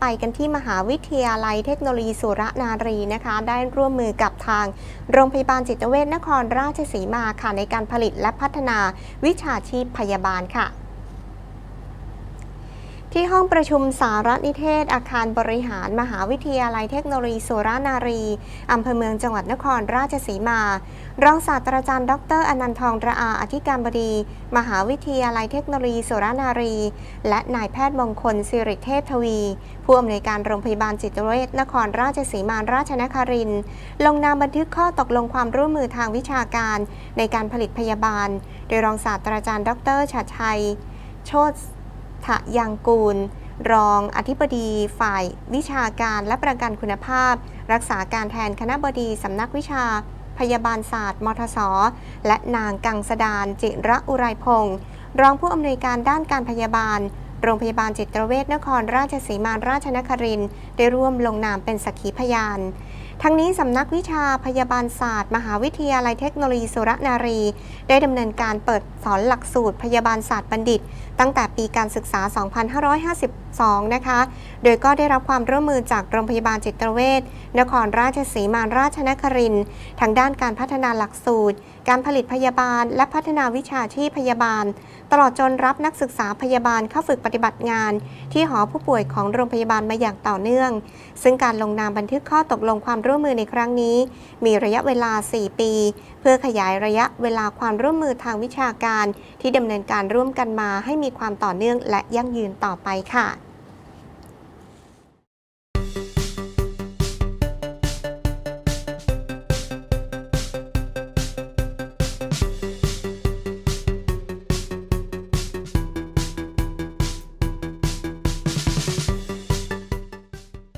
ไปกันที่มหาวิทยาลัยเทคโนโลยีสุรนารีนะคะ ได้ร่วมมือกับทางโรงพยาบาลจิตเวชนครราชสีมาค่ะในการผลิตและพัฒนาวิชาชีพพยาบาลค่ะ ที่ห้องประชุมสารนิเทศ อาคารบริหาร มหาวิทยาลัยเทคโนโลยีสุรานารีอำเภอเมืองจังหวัดนครราชสีมา รองศาสตราจารย์ ดรอนันทองระอา อธิการบดี มหาวิทยาลัยเทคโนโลยีสุรานารี และนายแพทย์มงคลสิริเทพทวี ผู้อำนวยการโรงพยาบาลจิตเวชนครราชสีมาราชนคริน ลงนามบันทึกข้อตกลงความร่วมมือทางวิชาการ ในการผลิตพยาบาล โดยรองศาสตราจารย์ ดรชัดชัย โชต ทะยังกูล รองอธิบดีฝ่ายวิชาการและประกันคุณภาพ รักษาการแทนคณะบดีสำนักวิชา พยาบาลศาสตร์ มทศและนางกังสดานจิระอุไรพงศ์รองผู้อำนวยการด้านการพยาบาล โรงพยาบาลจิตเวชนครราชสีมาราชนครินได้ร่วมลงนามเป็นสักขีพยาน ทั้งนี้สำนักวิชาพยาบาลศาสตร์ มหาวิทยาลัยเทคโนโลยีสุรนารี ได้ดำเนินการเปิดสอนหลักสูตรพยาบาลศาสตร์บัณฑิต ตั้งแต่ปีการศึกษา 2552 นะคะ โดยก็ได้รับความร่วมมือจากโรงพยาบาลจิตเวชนครราชสีมาราชนครินทร์ทางด้านการพัฒนาหลักสูตร การผลิตพยาบาล และพัฒนาวิชาชีพพยาบาล ตลอดจนรับนักศึกษาพยาบาลเข้าฝึกปฏิบัติงาน ที่หอผู้ป่วยของโรงพยาบาลมาอย่างต่อเนื่อง ซึ่งการลงนามบันทึกข้อตกลงความร่วมมือในครั้งนี้ มีระยะเวลา 4 ปี เพื่อขยายระยะเวลาความร่วมมือทางวิชาการ ที่ดำเนินการร่วมกันมาให้มีความต่อเนื่องและยั่งยืนต่อไปค่ะ